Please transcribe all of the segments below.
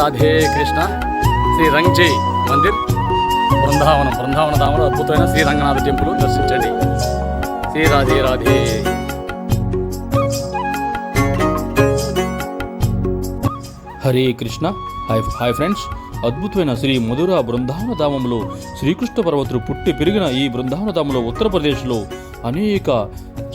రాధే కృష్ణ శ్రీ రంగ్జీ మందిర్ బృందావనం బృందావన ధామంలో అద్భుతమైన శ్రీ రంగనాథ టెంపుల్ దర్శించండి. Sri Radhe Radhe. Hare Krishna. Hi hi friends. అద్భుతమైన శ్రీ మధుర బృందావన ధామంలో శ్రీకృష్ణ పర్వతులు పుట్టి పెరిగిన ఈ బృందావన ధామంలో ఉత్తరప్రదేశ్లో అనేక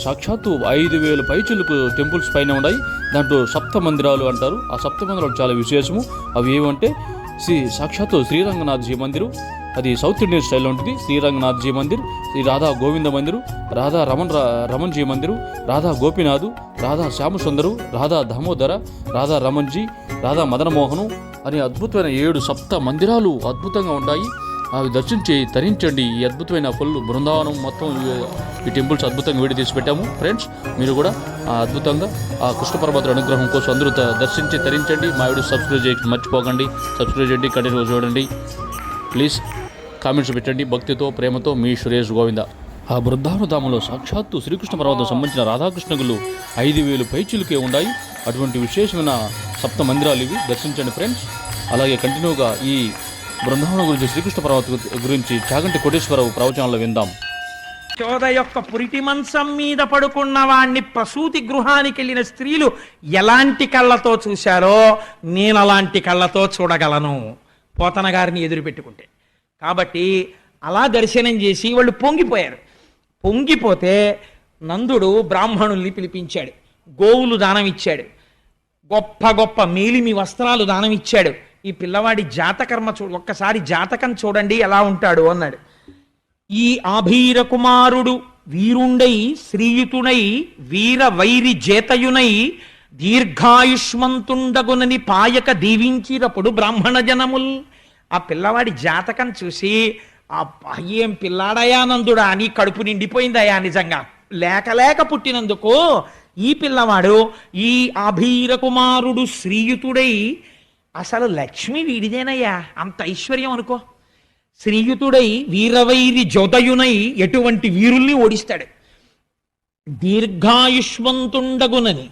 సాక్షాత్తు ఐదు వేల పైచులకు టెంపుల్స్ పైన ఉన్నాయి. దాంట్లో సప్త మందిరాలు అంటారు. ఆ సప్త మందిరాలు చాలా విశేషము. అవి ఏమంటే శ్రీ సాక్షాత్తు శ్రీరంగనాథ్జీ మందిరు. అది సౌత్ ఇండియన్ స్టైల్లో ఉంటుంది. శ్రీరంగనాథ్జీ మందిర్ శ్రీ రాధా గోవింద మందిరు రాధా రమణ్ రమణ్జీ మందిరు రాధా గోపినాథు రాధా శ్యామసుందరు రాధా దామోదర రాధా రమణ్జీ రాధా మదనమోహను అనే అద్భుతమైన ఏడు సప్త మందిరాలు అద్భుతంగా ఉన్నాయి అవి దర్శించి తరించండి. ఈ అద్భుతమైన ఫుల్ బృందావనం మొత్తం ఈ- టెంపుల్స్ అద్భుతంగా వీడి తీసి పెట్టాము. ఫ్రెండ్స్ మీరు కూడా ఆ అద్భుతంగా ఆ కృష్ణ అనుగ్రహం కోసం అందరూ దర్శించి తరించండి. మా వీడియో సబ్స్క్రైబ్ చేయ మర్చిపోకండి. సబ్స్క్రైబ్ చేయండి. కంటిన్యూ చూడండి. ప్లీజ్ కామెంట్స్ పెట్టండి. భక్తితో ప్రేమతో మీ సురేష్ గోవింద. ఆ బృందావనధామంలో సాక్షాత్తు శ్రీకృష్ణ పర్వతం సంబంధించిన రాధాకృష్ణులు ఐదు వేలు పైచులకే ఉన్నాయి అటువంటి విశేషమైన సప్త మందిరాలు ఇవి. దర్శించండి ఫ్రెండ్స్. అలాగే కంటిన్యూగా ఈ బృందావనం గురించి శ్రీకృష్ణ పర్వత గురించి చాగంటి కోటేశ్వరరావు ప్రవచనాలు విందాం. చోద యొక్క పురిటి మంచం మీద పడుకున్న వాణ్ణి ప్రసూతి గృహానికి వెళ్ళిన స్త్రీలు ఎలాంటి కళ్ళతో చూశారో నేను అలాంటి కళ్ళతో చూడగలను. పోతన గారిని ఎదురు పెట్టుకుంటే. కాబట్టి అలా దర్శనం చేసి వాళ్ళు పొంగిపోయారు. పొంగిపోతే నందుడు బ్రాహ్మణుల్ని పిలిపించాడు. గోవులు దానం ఇచ్చాడు. గొప్ప గొప్ప మేలిమి వస్త్రాలు దానం ఇచ్చాడు. ఈ పిల్లవాడి జాతకర్మ చూ ఒక్కసారి జాతకం చూడండి ఎలా ఉంటాడు అన్నాడు. ఈ ఆభీర కుమారుడు వీరుండై శ్రీయుతునై వీర వైరి జేతయునై దీర్ఘాయుష్మంతుండగునని పాయక దీవించినప్పుడు బ్రాహ్మణ జనముల్. ఆ పిల్లవాడి జాతకం చూసి ఆ ఏం పిల్లాడయానందుడా అని కడుపు నిండిపోయిందయా నిజంగా. లేక లేక పుట్టినందుకు ఈ పిల్లవాడు ఈ అభీర కుమారుడు శ్రీయుతుడై అసలు లక్ష్మి వీడిదేనయ్యా? అంత ఐశ్వర్యం అనుకో. శ్రీయుతుడై వీరవైరి జోతయునై ఎటువంటి వీరుల్ని ఓడిస్తాడు. దీర్ఘాయుష్మంతుండగునని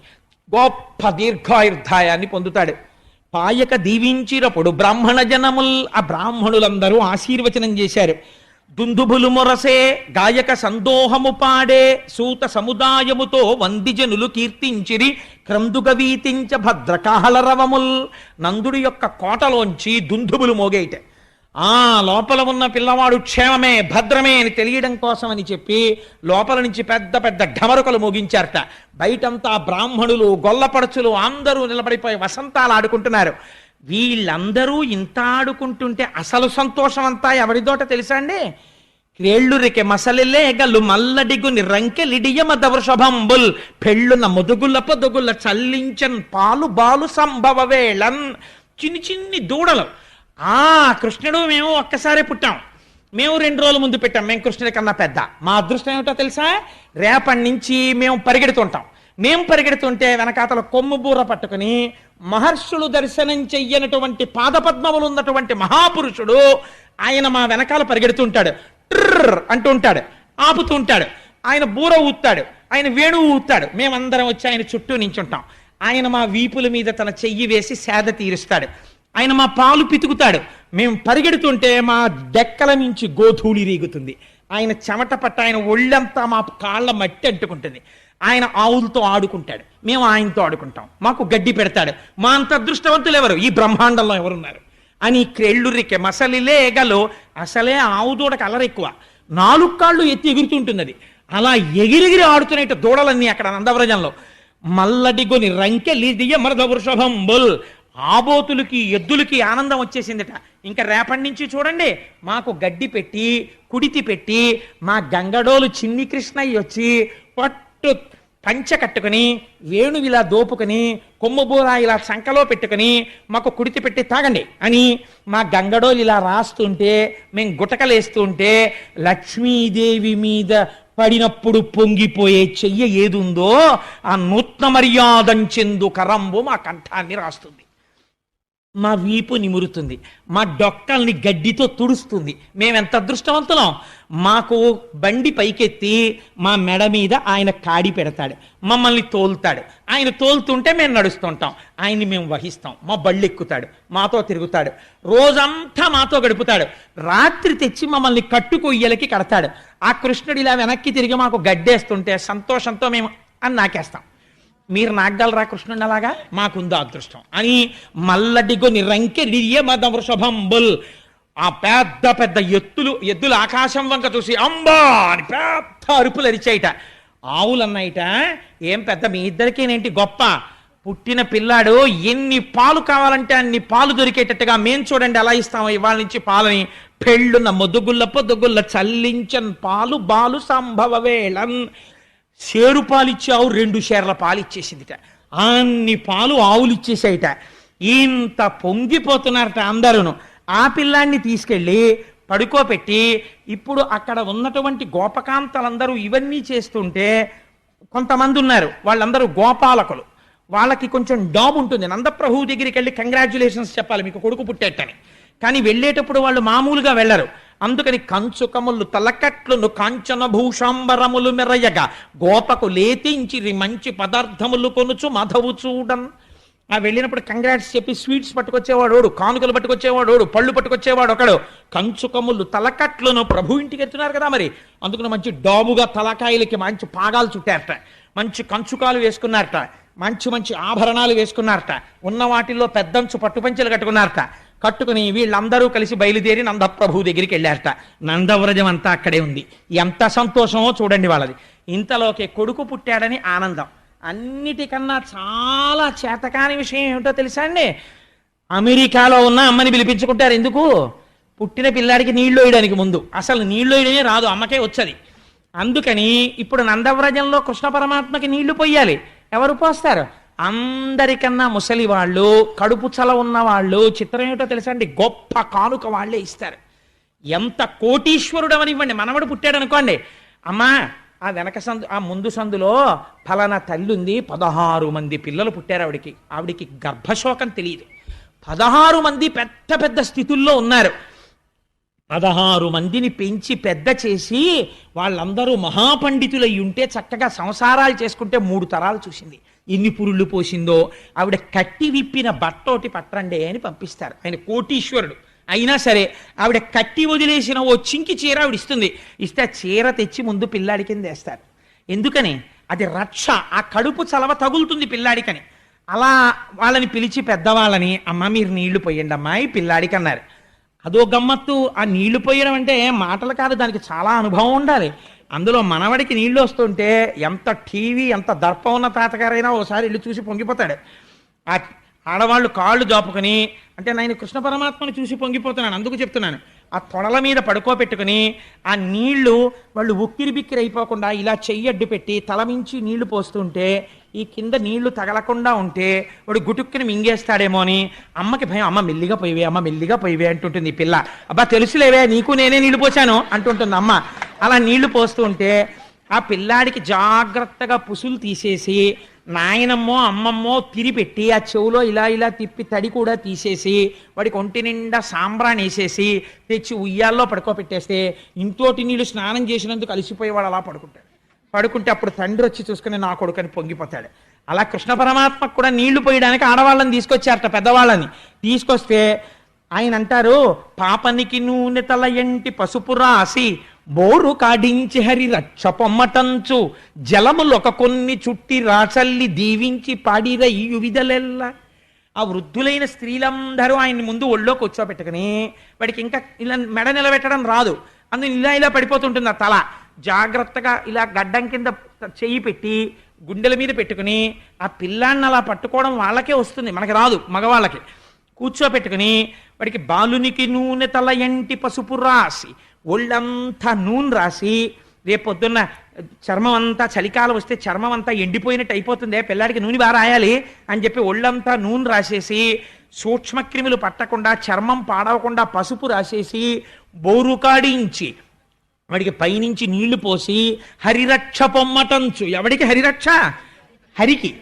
గొప్ప దీర్ఘాయుర్ధాయాన్ని పొందుతాడు. పాయక దీవించినప్పుడు బ్రాహ్మణ జనముల్ ఆ బ్రాహ్మణులందరూ ఆశీర్వచనం చేశారు. దుందుబులు మొరసే గాయక సందోహము పాడే సూత సముదాయముతో వందిజనులు కీర్తించిరి క్రందుగవీతించ భద్రకాహలరవముల్. నందుడి యొక్క కోటలోంచి దుందుబులు మోగేట ఆ లోపల ఉన్న పిల్లవాడు క్షేమమే భద్రమే అని తెలియడం కోసం అని చెప్పి లోపల నుంచి పెద్ద పెద్ద ఢమరుకలు మోగించారట. బయటంతా బ్రాహ్మణులు గొల్లపడుచులు అందరూ నిలబడిపోయి వసంతాలు ఆడుకుంటున్నారు. వీళ్ళందరూ ఇంత ఆడుకుంటుంటే అసలు సంతోషం అంతా ఎవరిదోట తెలుసా అండి? క్రేళ్ళురికి మసలిలే గల్లు మల్లడిగుని రంకెలిడియ మద వృషభంబుల్ పెళ్ళున ముదుగుల పొదుగుల చల్లించన్ పాలు బాలు సంభవ వేళన్. చిన్ని చిన్ని దూడలు. ఆ కృష్ణుడు మేము ఒక్కసారే పుట్టాం. మేము రెండు రోజుల ముందు పెట్టాం. మేము కృష్ణుడి కన్నా పెద్ద. మా అదృష్టం ఏమిటో తెలుసా? రేపటి నుంచి మేము పరిగెడుతుంటాం. మేము పరిగెడుతుంటే వెనకాతల కొమ్ము బూర పట్టుకుని మహర్షులు దర్శనం చెయ్యనటువంటి పాదపద్మములు ఉన్నటువంటి మహాపురుషుడు ఆయన మా వెనకాల పరిగెడుతుంటాడు. ట్రర్ అంటూ ఉంటాడు. ఆపుతూ ఉంటాడు. ఆయన బూర ఊతాడు ఆయన వేణువు ఊతాడు మేమందరం వచ్చి ఆయన చుట్టూ నించుంటాం. ఆయన మా వీపుల మీద తన చెయ్యి వేసి సేద తీరుస్తాడు. ఆయన మా పాలు పితుకుతాడు. మేము పరిగెడుతుంటే మా డెక్కల నుంచి గోధూళి రీగుతుంది. ఆయన చెమట పట్ట ఆయన ఒళ్ళంతా మా కాళ్ళ మట్టి అంటుకుంటుంది. ఆయన ఆవులతో ఆడుకుంటాడు. మేము ఆయనతో ఆడుకుంటాం. మాకు గడ్డి పెడతాడు. మా అంత అదృష్టవంతులు ఎవరు? ఈ బ్రహ్మాండంలో ఎవరున్నారు? అని క్రెళ్ళురికె మసలిలే ఎగలో అసలే ఆవు దూడకు అలర ఎక్కువ. నాలుగు కాళ్ళు ఎత్తి ఎగురుతుంటుంది అది అలా ఎగిరెగిరి ఆడుతున్నట్టు దూడలన్నీ అక్కడ నందవ్రజంలో. మల్లడిగొని రంకెలిదియ మరద వృషభంబుల్ ఆబోతులకి ఎద్దులకి ఆనందం వచ్చేసిందట. ఇంకా రేపటి నుంచి చూడండి మాకు గడ్డి పెట్టి కుడితి పెట్టి మా గంగడోలు చిన్ని కృష్ణయ్య వచ్చి పట్టు పంచ కట్టుకుని వేణువిలా ఇలా దోపుకొని కొమ్ముబూర ఇలా చంకలో పెట్టుకుని మాకు కుడితి పెట్టి తాగండి అని మా గంగడోలు ఇలా రాస్తుంటే మేము గుటకలేస్తుంటే లక్ష్మీదేవి మీద పడినప్పుడు పొంగిపోయే చెయ్య ఏదుందో ఆ నూత్న మర్యాదంచెందు కరంబు మా కంఠాన్ని రాస్తుంది. మా వీపు నిమురుతుంది. మా డొక్కల్ని గడ్డితో తుడుస్తుంది. మేము ఎంత అదృష్టవంతులం? మాకు బండి పైకెత్తి మా మెడ మీద ఆయన కాడి పెడతాడు మమ్మల్ని తోలుతాడు. ఆయన తోలుతుంటే మేము నడుస్తుంటాం. ఆయన్ని మేము వహిస్తాం. మా బళ్ళు ఎక్కుతాడు మాతో తిరుగుతాడు. రోజంతా మాతో గడుపుతాడు. రాత్రి తెచ్చి మమ్మల్ని కట్టుకొయ్యలకి కడతాడు. ఆ కృష్ణుడు ఇలా వెనక్కి తిరిగి మాకు గడ్డేస్తుంటే సంతోషంతో మేము అని నాకేస్తాం మీరు నాగలరా కృష్ణుడు అలాగా? మాకుందో అదృష్టం అని మల్లడిగొని రంకెరియ మద వృషభంబుల్ ఆ పెద్ద పెద్ద ఎత్తులు ఎద్దులు ఆకాశం వంక చూసి అంబా అని పెద్ద అరుపులు అరిచాయిట. ఆవులు అన్నాయిట ఏం పెద్ద మీ ఇద్దరికేనేంటి గొప్ప? పుట్టిన పిల్లాడు ఎన్ని పాలు కావాలంటే అన్ని పాలు దొరికేటట్టుగా మేం చూడండి ఎలా ఇస్తాము ఇవాళ నుంచి పాలని. పెళ్ళున్న మొదుగుళ్ళ పొద్దుగుల్ల చల్లించన్ పాలు బాలు సంభవ వేళన్. షేరు పాలు ఆవు రెండు షేర్ల పాలు ఇచ్చేసిందిట అన్ని పాలు ఆవులు ఇచ్చేసాయిట ఇంత పొంగిపోతున్నారట అందరూను. ఆ పిల్లాన్ని తీసుకెళ్ళి పడుకోపెట్టి ఇప్పుడు అక్కడ ఉన్నటువంటి గోపకాంతలందరూ ఇవన్నీ చేస్తుంటే కొంతమంది ఉన్నారు. వాళ్ళందరూ గోపాలకులు. వాళ్ళకి కొంచెం డాబ్ ఉంటుంది. నందప్రభు దగ్గరికి వెళ్ళి కంగ్రాచులేషన్స్ చెప్పాలి. మీకు కొడుకు పుట్టేట్టని కానీ వెళ్ళేటప్పుడు వాళ్ళు మామూలుగా వెళ్ళరు. అందుకని కంచుకములు తలకట్లును కాంచన భూషాంబరములు మెరయగా గోపకు లేతించిరి మంచి పదార్థములు కొనుచు మధవు చూడన్ ఆ వెళ్ళినప్పుడు కంగ్రాట్స్ చెప్పి స్వీట్స్ పట్టుకొచ్చేవాడు ఓడు, కానుకలు పట్టుకొచ్చేవాడు ఓడు, పళ్ళు పట్టుకొచ్చేవాడు ఒకడు. కంచుకమ్ములు తలకట్లను ప్రభు ఇంటికి ఎత్తున్నారు కదా మరి. అందుకని మంచి డాముగా తలకాయలకి మంచి పాగాలు చుట్టారట. మంచి కంచుకాలు వేసుకున్నారట. మంచి మంచి ఆభరణాలు వేసుకున్నారట. ఉన్న వాటిల్లో పెద్దంచు పట్టుపంచెలు కట్టుకున్నారట. కట్టుకుని వీళ్ళందరూ కలిసి బయలుదేరి నందప్రభు దగ్గరికి వెళ్ళారట. నందవ్రజం అంతా అక్కడే ఉంది. ఎంత సంతోషమో చూడండి వాళ్ళది. ఇంతలోకి కొడుకు పుట్టాడని ఆనందం. అన్నిటికన్నా చాలా చేతకాని విషయం ఏమిటో తెలుసా అండి? అమెరికాలో ఉన్న అమ్మని పిలిపించుకుంటారు. ఎందుకు? పుట్టిన పిల్లాడికి నీళ్ళు వేయడానికి ముందు. అసలు నీళ్ళు వేయడమే రాదు అమ్మకే వచ్చది. అందుకని ఇప్పుడు నందవ్రజంలో కృష్ణ పరమాత్మకి నీళ్ళు పోయాలి. ఎవరు పోస్తారు? అందరికన్నా ముసలి వాళ్ళు కడుపు చల ఉన్న వాళ్ళు చిత్రం ఏమిటో తెలుసా అండి? గొప్ప కానుక వాళ్ళే ఇస్తారు. ఎంత కోటీశ్వరుడు అవనివ్వండి. మనవడు పుట్టాడు అనుకోండి అమ్మా ఆ వెనక సందు ఆ ముందు సందులో ఫలానా తల్లి ఉంది పదహారు మంది పిల్లలు పుట్టారు ఆవిడికి. ఆవిడికి గర్భశోకం తెలియదు. పదహారు మంది పెద్ద పెద్ద స్థితుల్లో ఉన్నారు. పదహారు మందిని పెంచి పెద్ద చేసి వాళ్ళందరూ మహాపండితులయ్యి ఉంటే చక్కగా సంసారాలు చేసుకుంటే మూడు తరాలు చూసింది. ఎన్ని పురుళ్ళు పోసిందో ఆవిడ కట్టి విప్పిన బట్టోటి పట్టండి అని పంపిస్తారు. ఆయన కోటీశ్వరుడు. అయినా సరే ఆవిడ కట్టి వదిలేసిన ఓ చింకి చీర ఆవిడ ఇస్తుంది. ఇస్తే ఆ చీర తెచ్చి ముందు పిల్లాడి కింద వేస్తారు. ఎందుకని? అది రక్ష. ఆ కడుపు చలవ తగులుతుంది పిల్లాడికని. అలా వాళ్ళని పిలిచి పెద్దవాళ్ళని అమ్మ మీరు నీళ్ళు పోయండి అమ్మాయి పిల్లాడికి అన్నారు. అదో గమ్మత్తు ఆ నీళ్ళు పోయడం అంటే మాటలు కాదు దానికి చాలా అనుభవం ఉండాలి. అందులో మనవడికి నీళ్ళు వస్తుంటే ఎంత టీవీ ఎంత దర్పం ఉన్న తాతగారైనా ఓసారి ఇల్లు చూసి పొంగిపోతాడు. ఆ ఆడవాళ్ళు కాళ్ళు జాపుకొని అంటే నేను కృష్ణ పరమాత్మను చూసి పొంగిపోతున్నాను అందుకు చెప్తున్నాను. ఆ తొడల మీద పడుకోబెట్టుకుని ఆ నీళ్ళు వాళ్ళు ఉక్కిరి బిక్కిరి అయిపోకుండా ఇలా చెయ్యి అడ్డు పెట్టి తలమించి నీళ్ళు పోస్తుంటే ఈ కింద నీళ్ళు తగలకుండా ఉంటే వాడు గుటుక్కుని మింగేస్తాడేమో అని అమ్మకి భయం. అమ్మ మెల్లిగా పోయివే అమ్మ మెల్లిగా పోయివే అంటుంటుంది ఈ పిల్ల. అబ్బా తెలుసులేవే నీకు నేనే నీళ్ళు పోసాను అంటుంటుంది అమ్మ. అలా నీళ్ళు పోస్తూ ఉంటే ఆ పిల్లాడికి జాగ్రత్తగా పుసులు తీసేసి నాయనమ్మో అమ్మమ్మో తిరిపెట్టి ఆ చెవులో ఇలా ఇలా తిప్పి తడి కూడా తీసేసి వాడికి ఒంటి నిండా సాంబ్రాన్ని వేసేసి తెచ్చి ఉయ్యాల్లో పడుకోబెట్టేస్తే ఇంతోటి నీళ్ళు స్నానం చేసినందుకు అలసిపోయేవాడు అలా పడుకుంటాడు. పడుకుంటే అప్పుడు తండ్రి వచ్చి చూసుకుని నా కొడుకని పొంగిపోతాడు. అలా కృష్ణ పరమాత్మకు కూడా నీళ్ళు పోయడానికి ఆడవాళ్ళని తీసుకొచ్చారట పెద్దవాళ్ళని. తీసుకొస్తే ఆయన అంటారు పాపనికి నూనె తల ఎంటి పసుపు రాసి బోరు కాడించి హరి రక్షపొమ్మటంచు జలములొక కొన్ని చుట్టి రాచల్లి దీవించి పాడిర ఈ విధలెల్లా ఆ వృద్ధులైన స్త్రీలందరూ ఆయన్ని ముందు ఒళ్ళో కూర్చోబెట్టుకుని వాడికి ఇంకా ఇలా మెడ నిలబెట్టడం రాదు. అందులో ఇలా ఇలా పడిపోతుంటుంది ఆ తల. జాగ్రత్తగా ఇలా గడ్డం కింద చెయ్యి పెట్టి గుండెల మీద పెట్టుకుని ఆ పిల్లాన్ని అలా పట్టుకోవడం వాళ్ళకే వస్తుంది మనకి రాదు మగవాళ్ళకి. కూర్చోపెట్టుకుని వాడికి బాలునికి నూనె తల ఎంటి పసుపు రాసి ఒళ్ళంతా నూనె రాసి రేపొద్దున్న చర్మం అంతా చలికాలం వస్తే చర్మం అంతా ఎండిపోయినట్టు అయిపోతుంది పిల్లాడికి నూనె బాగా రాయాలి అని చెప్పి ఒళ్ళంతా నూనె రాసేసి సూక్ష్మక్రిములు పట్టకుండా చర్మం పాడవకుండా పసుపు రాసేసి బోరుకాడించి వాడికి పైనుంచి నీళ్ళు పోసి హరిరక్ష పొమ్మటంచు. ఎవడికి హరిరక్ష? హరికి.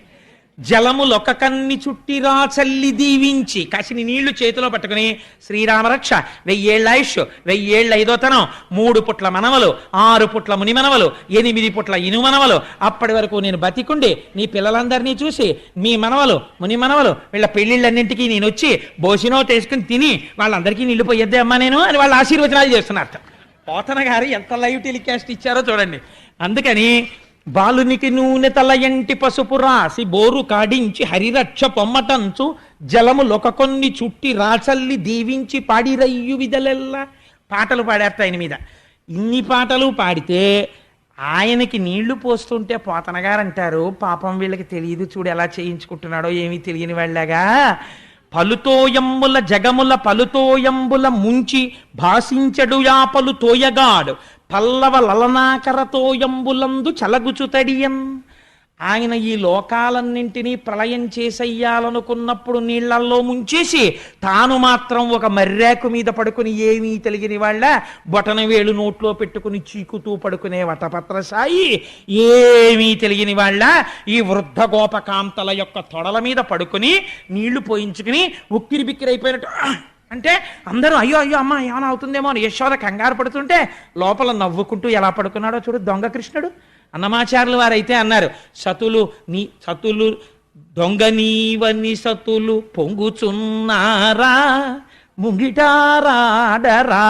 జలములొక కన్ని చుట్టిరా చల్లి దీవించి. కాసిని నీళ్ళు చేతిలో పట్టుకుని శ్రీరామరక్ష వెయ్యేళ్ళ ఆయుష్ వెయ్యేళ్ళ ఐదోతనం మూడు పుట్ల మనవలు ఆరు పుట్ల ముని మనవలు ఎనిమిది పుట్ల ఇను మనవలు. అప్పటి వరకు నేను బతికుండి నీ పిల్లలందరినీ చూసి మీ మనవలు ముని మనవలు వీళ్ళ పెళ్ళిళ్ళన్నింటికీ నేను వచ్చి భోజనో తీసుకుని తిని వాళ్ళందరికీ నీళ్ళు పోయొద్దే అమ్మా నేను అని వాళ్ళ ఆశీర్వచనాలు చేస్తున్నారు. పోతన గారు ఎంత లైవ్ టెలికాస్ట్ ఇచ్చారో చూడండి. అందుకని బాలునికి నూనె తలయంటి పసుపు రాసి బోరు కాడించి హరిరక్ష పొమ్మటంచు జలము లొక కొన్ని చుట్టి రాచల్లి దీవించి పాడిరయ్యు విదలెల్లా. పాటలు పాడేస్తా ఆయన మీద. ఇన్ని పాటలు పాడితే ఆయనకి నీళ్ళు పోస్తుంటే పోతనగారంటారు. అంటారు పాపం వీళ్ళకి తెలియదు చూడు ఎలా చేయించుకుంటున్నాడో ఏమీ తెలియని వాళ్ళగా. పలుతోయంబుల జగముల పలుతోయంబుల ముంచి భాషించడు యాపలు తోయగాడు. పల్లవ లలనాకరతోయంబులందు చలగుచుతడియం ఆయన ఈ లోకాలన్నింటినీ ప్రళయం చేసెయ్యాలనుకున్నప్పుడు నీళ్ళల్లో ముంచేసి తాను మాత్రం ఒక మర్రాకు మీద పడుకుని ఏమీ తెలియని వాళ్ళ బొటనవేలు నోట్లో పెట్టుకుని చీకుతూ పడుకునే వటపత్రసాయి ఏమీ తెలియని వాళ్ళ ఈ వృద్ధ గోపకాంతల యొక్క తొడల మీద పడుకుని నీళ్ళు పోయించుకుని ఉక్కిరి బిక్కిరైపోయినట్టు అంటే అందరూ అయ్యో అయ్యో అమ్మ ఏమైనా అవుతుందేమో అని యశోద కంగారు పడుతుంటే లోపల నవ్వుకుంటూ ఎలా పడుకున్నాడో చూడు దొంగ కృష్ణుడు. అన్నమాచార్యులు వారైతే అన్నారు సతులు నీ సతులు దొంగ నీవని సతులు పొంగుచున్నారా ముంగిటారాడరా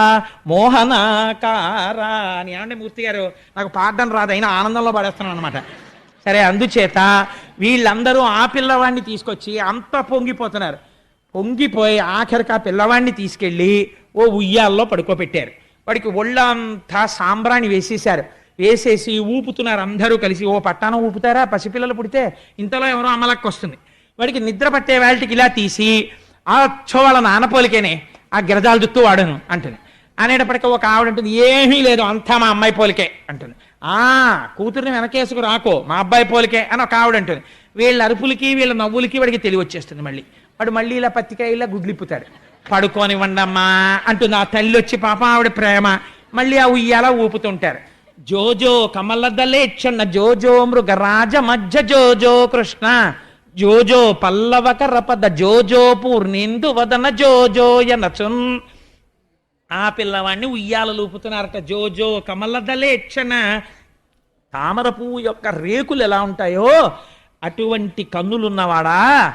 మోహనాకారా అని. ఏమంటే మూర్తి గారు నాకు పాడడం రాదు అయినా ఆనందంలో పడేస్తున్నాను అనమాట సరే అందుచేత వీళ్ళందరూ ఆ పిల్లవాడిని తీసుకొచ్చి అంత పొంగిపోతున్నారు. పొంగిపోయి ఆఖరికి ఆ పిల్లవాడిని తీసుకెళ్ళి ఓ ఉయ్యాల్లో పడుకోబెట్టారు. వాడికి ఒళ్ళంతా సాంబ్రాణి వేసేశారు. వేసేసి ఊపుతున్నారు అందరూ కలిసి. ఓ పట్టానం ఊపుతారా? పసిపిల్లలు పుడితే ఇంతలో ఎవరో అమలక్కి వస్తుంది. వాడికి నిద్ర పట్టే వాళ్ళకి ఇలా తీసి ఆ చో వాళ్ళ నానపోలికేనే ఆ గిరజాల దుత్తూ వాడను అంటుంది. అనేటప్పటికీ ఒక ఆవిడ ఉంటుంది ఏమీ లేదు అంతా మా అమ్మాయి పోలికే అంటుంది. ఆ కూతుర్ని వెనకేసుకు రాకో మా అబ్బాయి పోలికే అని ఒక ఆవిడ అంటుంది. వీళ్ళ అరుపులకి వీళ్ళ నవ్వులకి వాడికి తెలివి వచ్చేస్తుంది మళ్ళీ. వాడు మళ్ళీ ఇలా పత్తిక ఇలా గుడ్లిప్పుతాడు పడుకోనివ్వండమ్మా అంటుంది ఆ తల్లి వచ్చి పాప ఆవిడ ప్రేమ. మళ్ళీ ఆ ఉయ్యాల ఊపుతుంటారు. జోజో కమలదలేచ్చన్న జోజో మృగరాజ మధ్య జోజో కృష్ణ. జోజో పల్లవక రపద జోజో పూర్ణిందు వదన జోజోయనచున్ ఆ పిల్లవాడిని ఉయ్యాలలు ఊపుతున్నారట. జోజో కమలదలేచ్చన తామర పువ్వు యొక్క రేకులు ఎలా ఉంటాయో? అటువంటి కన్నులున్నవాడా?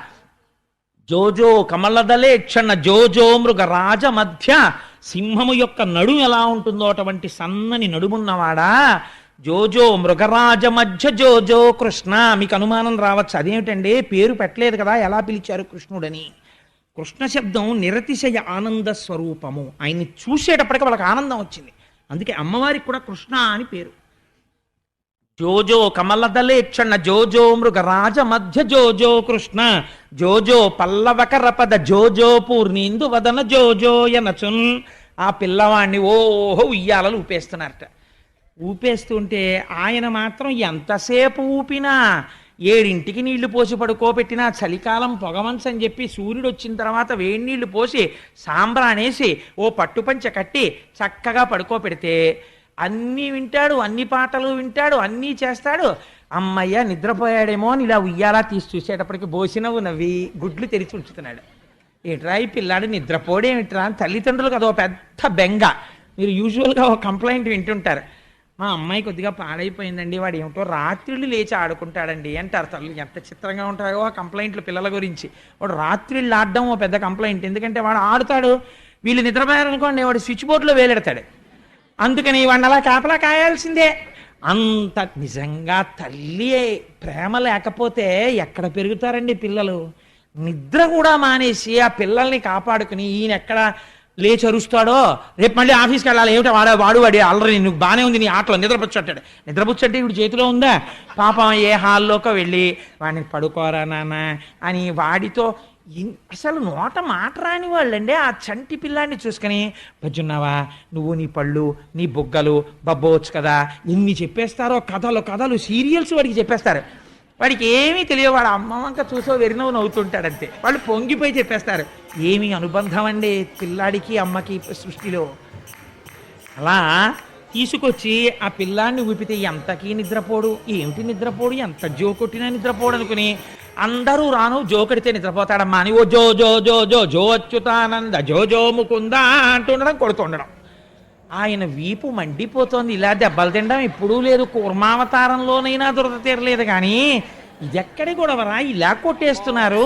జోజో కమలదలే క్షణ జోజో మృగ రాజ మధ్య సింహము యొక్క నడుము ఎలా ఉంటుందో అటువంటి సన్నని నడుమున్నవాడా? జోజో మృగరాజ మధ్య జోజో కృష్ణ. మీకు అనుమానం రావచ్చు. అదేమిటండి? పేరు పెట్టలేదు కదా ఎలా పిలిచారు కృష్ణుడని? కృష్ణ శబ్దం నిరతిశయ ఆనంద స్వరూపము. ఆయన్ని చూసేటప్పటికి వాళ్ళకి ఆనందం వచ్చింది. అందుకే అమ్మవారికి కూడా కృష్ణ అని పేరు. జోజో కమలదలేక్షణ జోజో మృగరాజ మధ్య జోజో కృష్ణ జోజో పల్లవకరపద జోజో పూర్ణీందు వదన జోజోయనచున్ ఆ పిల్లవాణ్ణి ఓహో ఉయ్యాలలు ఊపేస్తున్నారట. ఊపేస్తుంటే ఆయన మాత్రం ఎంతసేపు ఊపినా ఏడింటికి నీళ్ళు పోసి పడుకోబెట్టినా చలికాలం పొగమంచని చెప్పి సూర్యుడు వచ్చిన తర్వాత వేడి నీళ్ళు పోసి సాంబ్రానేసి ఓ పట్టుపంచ కట్టి చక్కగా పడుకోబెడితే అన్నీ వింటాడు అన్ని పాటలు వింటాడు అన్నీ చేస్తాడు. అమ్మయ్య నిద్రపోయాడేమో అని ఇలా ఉయ్యాలా తీసి చూసేటప్పటికి బోసినవు నవ్వి గుడ్లు తెరిచి ఉంచుతున్నాడు. ఏట్రా ఈ పిల్లాడు నిద్రపోడేమిట్రా? అని తల్లిదండ్రులకు అదో పెద్ద బెంగ. మీరు యూజువల్గా ఒక కంప్లైంట్ వింటుంటారు. మా అమ్మాయి కొద్దిగా పాడైపోయిందండి వాడు ఏమిటో రాత్రిళ్ళు లేచి ఆడుకుంటాడండి అంటారు తల్లి. ఎంత చిత్రంగా ఉంటాయో ఆ కంప్లైంట్లు పిల్లల గురించి. వాడు రాత్రిళ్ళు ఆడడం ఓ పెద్ద కంప్లైంట్. ఎందుకంటే వాడు ఆడుతాడు వీళ్ళు నిద్రపోయారనుకోండి వాడు స్విచ్ బోర్డులో వేలెడతాడు. అందుకని వాడిని అలా కాపలా కాయాల్సిందే. అంత నిజంగా తల్లి ప్రేమ లేకపోతే ఎక్కడ పెరుగుతారండి పిల్లలు? నిద్ర కూడా మానేసి ఆ పిల్లల్ని కాపాడుకుని ఈయన ఎక్కడ లేచి అరుస్తాడో? రేపు మళ్ళీ ఆఫీస్కి వెళ్ళాలి. ఏమిటో వాడా? వాడు వాడి ఆల్రెడీ నువ్వు బాగానే ఉంది నీ ఆటలో. నిద్రపుచ్చట్టాడు. నిద్రపుచ్చంటే ఇప్పుడు చేతిలో ఉందా? పాపం ఏ హాల్లోకి వెళ్ళి వాడిని పడుకోరా నాన్న అని వాడితో అసలు నోట మాట రాని వాళ్ళండి ఆ చంటి పిల్లాన్ని చూసుకొని బజ్జున్నావా నువ్వు నీ పళ్ళు నీ బుగ్గలు బబ్బవచ్చు కదా. ఇన్ని చెప్పేస్తారో కథలు కథలు సీరియల్స్ వాడికి చెప్పేస్తారు. వాడికి ఏమీ తెలియదు వాడు అమ్మ వంక చూసో వెరినవ్వు నవ్వుతుంటాడంతే. వాళ్ళు పొంగిపోయి చెప్పేస్తారు. ఏమి అనుబంధం అండి పిల్లాడికి అమ్మకి సృష్టిలో. అలా తీసుకొచ్చి ఆ పిల్లాన్ని ఊపితే ఎంతకీ నిద్రపోడు? ఏమిటి నిద్రపోడు? ఎంత జో కొట్టినా నిద్రపోడు అనుకుని అందరూ రాను జోకడితే నిద్రపోతాడమ్మా అని. ఓ జో జో జో జో జో అచ్యుతానంద జో జో ముకుందా అంటుండడం కొడుతుండడం ఆయన వీపు మండిపోతోంది. ఇలా దెబ్బలు తినడం ఎప్పుడూ లేదు. కూర్మావతారంలోనైనా దురద తీరలేదు కానీ ఇదెక్కడి గొడవరా? ఇలా కొట్టేస్తున్నారు.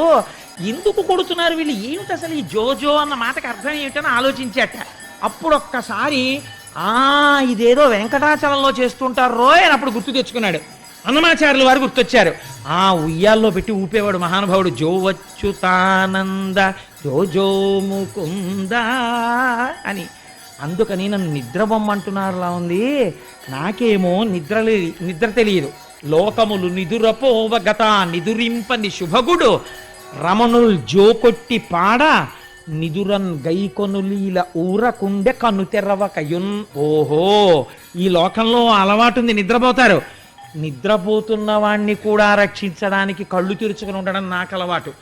ఎందుకు కొడుతున్నారు వీళ్ళు? ఏమిటి అసలు ఈ జోజో అన్న మాటకు అర్థం ఏమిటని ఆలోచించాట. అప్పుడు ఒక్కసారి ఆ ఇదేదో వెంకటాచలంలో చేస్తుంటారు రోయ్ అని అప్పుడు గుర్తు తెచ్చుకున్నాడు. అన్నమాచార్యుల వారు గుర్తొచ్చారు. ఆ ఉయ్యాల్లో పెట్టి ఊపేవాడు మహానుభావుడు జో వచ్చుతానంద జో జో ముకుంద అని. అందుకని నన్ను నిద్రబొమ్మంటున్నారులా ఉంది. నాకేమో నిద్ర లే- నిద్ర తెలియదు. లోకములు నిదురపోవగత నిదురింపని శుభగుడు రమణుల్ జోకొట్టి పాడ నిదురన్ గైకొనులీల ఊరకుండె కన్ను తెరవకయున్ ఓహో ఈ లోకంలో అలవాటుంది నిద్రపోతారు. నిద్రపోతున్న వాణ్ణి కూడా రక్షించడానికి కళ్ళు తెరుచుకుని ఉండడం నాకు అలవాటు.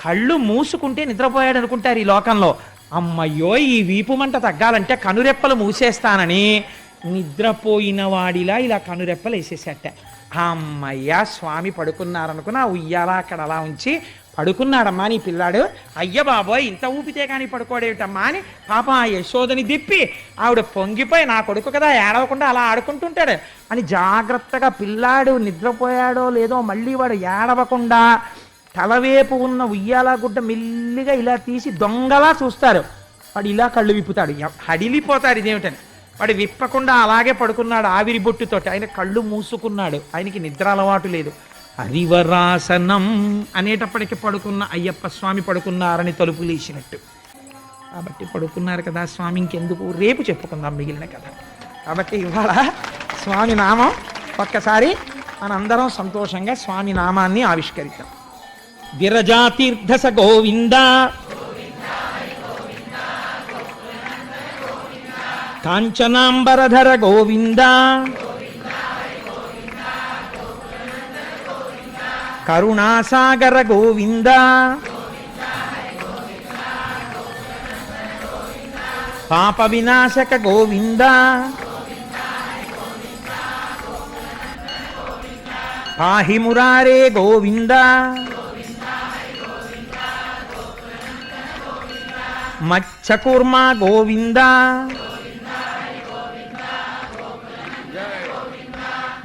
కళ్ళు మూసుకుంటే నిద్రపోయాడు అనుకుంటారు ఈ లోకంలో. అమ్మయ్యో ఈ వీపు మంట తగ్గాలంటే కనురెప్పలు మూసేస్తానని నిద్రపోయిన వాడిలా ఇలా కనురెప్పలు వేసేసేట అమ్మయ్య స్వామి పడుకున్నారనుకున్న ఉయ్యాల అక్కడ అలా ఉంచి పడుకున్నాడమ్మా నీ పిల్లాడు. అయ్య బాబోయ్ ఇంత ఊపితే కానీ పడుకోడేమిటమ్మా అని పాపం ఆ యశోదని దిప్పి ఆవిడ పొంగిపోయి నా కొడుకు కదా ఏడవకుండా అలా ఆడుకుంటుంటాడు. అని జాగ్రత్తగా పిల్లాడు నిద్రపోయాడో లేదో మళ్ళీ వాడు ఏడవకుండా తలవేపు ఉన్న ఉయ్యాల గుడ్డ మెల్లిగా ఇలా తీసి దొంగలా చూస్తారు. వాడు ఇలా కళ్ళు విప్పుతాడు. హడిలిపోతాడు ఇదేమిటని. వాడు విప్పకుండా అలాగే పడుకున్నాడు ఆవిరి బొట్టుతోటి. ఆయన కళ్ళు మూసుకున్నాడు. ఆయనకి నిద్ర అలవాటు లేదు. హరివరాసనం అనేటప్పటికి పడుకున్న అయ్యప్ప స్వామి పడుకున్నారని తలుపు లేచినట్టు. కాబట్టి పడుకున్నారు కదా స్వామి ఇంకెందుకు? రేపు చెప్పుకుందాం మిగిలిన కథ. కాబట్టి ఇవాళ స్వామి నామం ఒక్కసారి మనందరం సంతోషంగా స్వామి నామాన్ని ఆవిష్కరిద్దాం. విరజాతీర్థస గోవింద. కాంచనాంబరధర గోవిందా. కరుణాసాగర గోవింద. పాప వినాశక గోవింద. పాహి మురారే గోవింద. మచ్చకూర్మ గోవింద.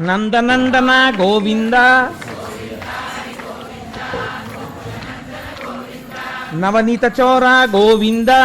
నందనందన గోవింద. నవనీత చోరా గోవిందా